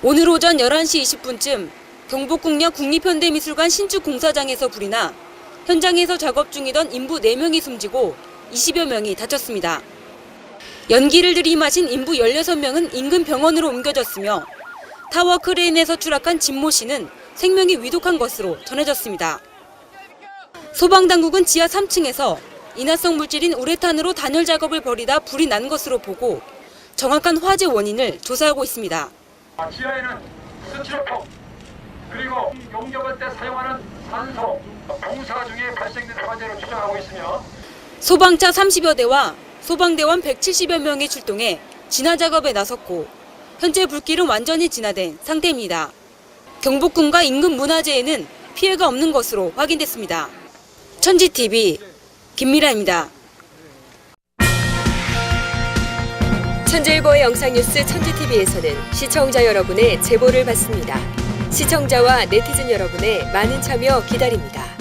오늘 오전 11시 20분쯤 경복궁역 국립현대미술관 신축 공사장에서 불이 나 현장에서 작업 중이던 인부 4명이 숨지고 20여 명이 다쳤습니다. 연기를 들이마신 인부 16명은 인근 병원으로 옮겨졌으며 타워 크레인에서 추락한 진모 씨는 생명이 위독한 것으로 전해졌습니다. 소방당국은 지하 3층에서 인화성 물질인 우레탄으로 단열 작업을 벌이다 불이 난 것으로 보고 정확한 화재 원인을 조사하고 있습니다. 아, 지하에는 스티로폼 그리고 용접할 때 사용하는 산소 공사 중에 발생된 화재로 추정하고 있으며 소방차 30여 대와 소방대원 170여 명이 출동해 진화 작업에 나섰고 현재 불길은 완전히 진화된 상태입니다. 경복궁과 인근 문화재에는 피해가 없는 것으로 확인됐습니다. 천지TV 김미라입니다. 천재일보의 영상뉴스 천지TV에서는 시청자 여러분의 제보를 받습니다. 시청자와 네티즌 여러분의 많은 참여 기다립니다.